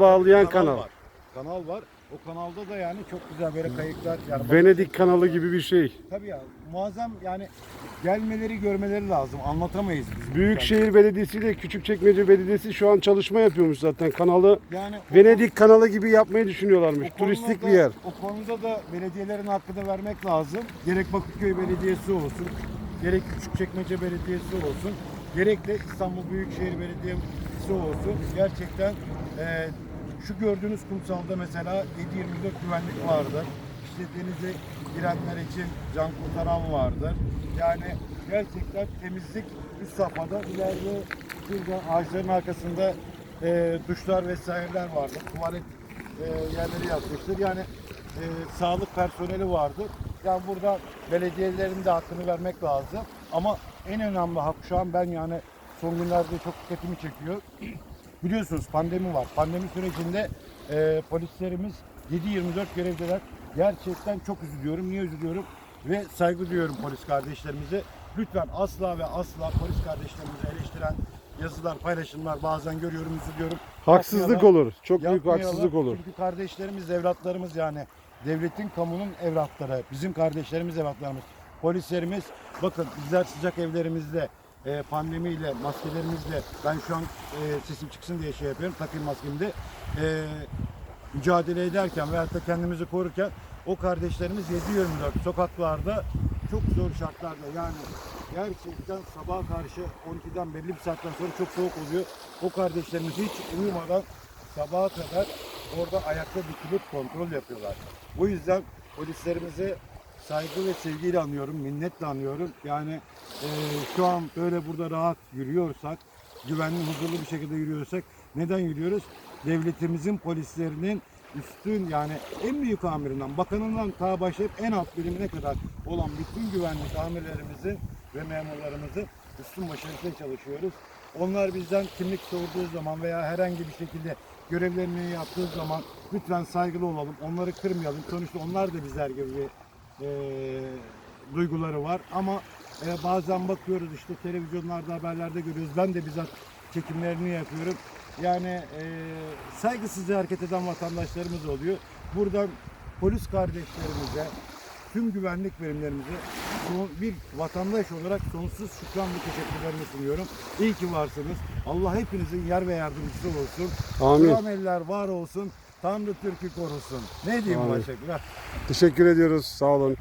bağlayan kanal. var. Kanal var. O kanalda da yani çok güzel böyle kayıklar. Yani Venedik kanalı gibi bir şey. Tabii ya muazzam yani gelmeleri görmeleri lazım. Anlatamayız biz. Büyükşehir Belediyesi ile Küçükçekmece Belediyesi şu an çalışma yapıyormuş zaten. Kanalı yani o- Venedik kanalı gibi yapmayı düşünüyorlarmış. o Turistik bir yer. O konuda da belediyelerin hakkını vermek lazım. Gerek Bakırköy Belediyesi olsun, gerek Küçükçekmece Belediyesi olsun, gerek de İstanbul Büyükşehir Belediyesi olsun. Gerçekten e, şu gördüğünüz kumsalda mesela 7-24 güvenlik vardır. İşte denize girenler için can kurtaran vardır. Yani gerçekten temizlik üst safhada ileride şurada ağaçların arkasında e, duşlar vesaireler vardır. Tuvalet e, yerleri yapmıştır. Yani e, sağlık personeli vardır. Yani burada belediyelerin de hakkını vermek lazım. Ama en önemli hak şu an ben yani son günlerde çok dikkatimi çekiyor. Biliyorsunuz pandemi var. Pandemi sürecinde e, polislerimiz 7-24 görevdeler. Gerçekten çok üzülüyorum. Niye üzülüyorum? Ve saygı duyuyorum polis kardeşlerimize. Lütfen asla ve asla polis kardeşlerimizi eleştiren yazılar, paylaşımlar bazen görüyorum, üzülüyorum. Haksızlık Yapmayalım. olur. Çok büyük Yapmayalım. haksızlık olur. Çünkü kardeşlerimiz, evlatlarımız yani devletin, kamunun evlatları, bizim kardeşlerimiz, evlatlarımız, polislerimiz. Bakın bizler sıcak evlerimizde e, pandemiyle, maskelerimizle, ben şu an e, sesim çıksın diye şey yapıyorum, takayım maskemi. E, mücadele ederken veyahut da kendimizi korurken o kardeşlerimiz 7-24 sokaklarda çok zor şartlarda yani gerçekten sabaha karşı 12'den belli bir saatten sonra çok soğuk oluyor. O kardeşlerimiz hiç uyumadan sabaha kadar orada ayakta dikilip kontrol yapıyorlar. Bu yüzden polislerimizi saygı ve sevgiyle anıyorum, minnetle anıyorum. Yani eee, şu an böyle burada rahat yürüyorsak, güvenli, huzurlu bir şekilde yürüyorsak neden yürüyoruz? Devletimizin polislerinin üstün yani en büyük amirinden, bakanından ta başlayıp en alt birimine kadar olan bütün güvenlik amirlerimizin ve memurlarımızın üstün başarısıyla çalışıyoruz. Onlar bizden kimlik sorduğu zaman veya herhangi bir şekilde görevlerini yaptığı zaman lütfen saygılı olalım. Onları kırmayalım. Sonuçta onlar da bizler gibi bir eee, duyguları var. Ama e, bazen bakıyoruz işte televizyonlarda haberlerde görüyoruz. Ben de bizzat çekimlerini yapıyorum. Yani e, saygısızca hareket eden vatandaşlarımız oluyor. Buradan polis kardeşlerimize, tüm güvenlik birimlerimize son- bir vatandaş olarak sonsuz şükran ve teşekkürlerimi sunuyorum. İyi ki varsınız. Allah hepinizin yer ve yardımcısı olsun. Amin. Duran eller var olsun. Tanrı Türk'ü korusun. Ne diyeyim Amin. başka? Teşekkür ediyoruz. Sağ olun.